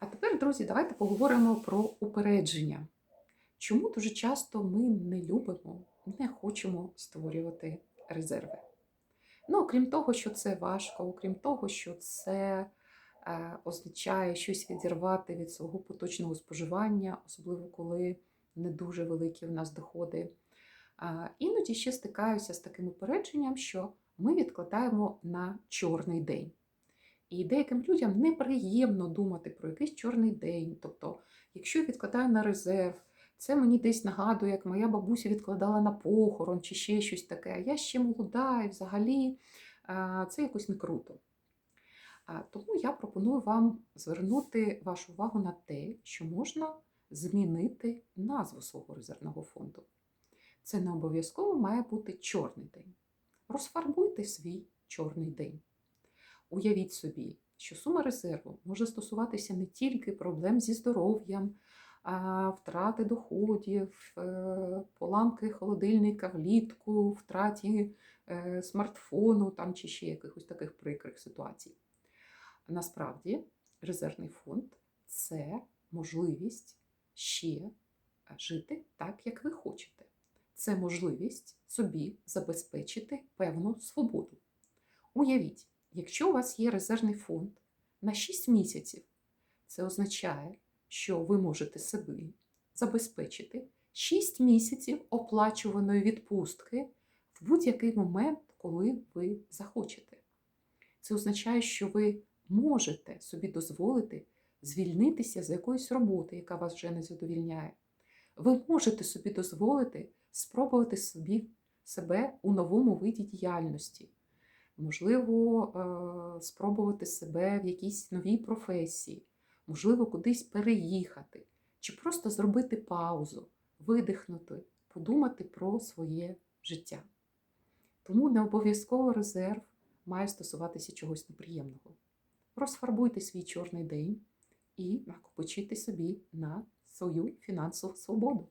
А тепер, друзі, давайте поговоримо про упередження. Чому дуже часто ми не любимо, не хочемо створювати резерви? Ну, окрім того, що це важко, окрім того, що це е, означає щось відірвати від свого поточного споживання, особливо коли не дуже великі в нас доходи. А, іноді ще стикаюся з таким упередженням, що ми відкладаємо на чорний день. І деяким людям неприємно думати про якийсь чорний день. Тобто, якщо я відкладаю на резерв, це мені десь нагадує, як моя бабуся відкладала на похорон чи ще щось таке. А я ще молода і взагалі це якось не круто. Тому я пропоную вам звернути вашу увагу на те, що можна змінити назву свого резервного фонду. Це не обов'язково має бути чорний день. Розфарбуйте свій чорний день. Уявіть собі, що сума резерву може стосуватися не тільки проблем зі здоров'ям, втрати доходів, е, поламки холодильника влітку, втраті е, смартфону там, чи ще якихось таких прикрих ситуацій. Насправді, резервний фонд це можливість ще жити так, як ви хочете. Це можливість собі забезпечити певну свободу. Уявіть, якщо у вас є резервний фонд на 6 місяців, це означає, що ви можете собі забезпечити 6 місяців оплачуваної відпустки в будь-який момент, коли ви захочете. Це означає, що ви можете собі дозволити звільнитися з якоїсь роботи, яка вас вже не задовільняє. Ви можете собі дозволити спробувати собі себе у новому виді діяльності. Можливо, е, спробувати себе в якійсь новій професії, можливо, кудись переїхати, чи просто зробити паузу, видихнути, подумати про своє життя. Тому не обов'язково резерв має стосуватися чогось неприємного. Розфарбуйте свій чорний день і накопичити собі на свою фінансову свободу.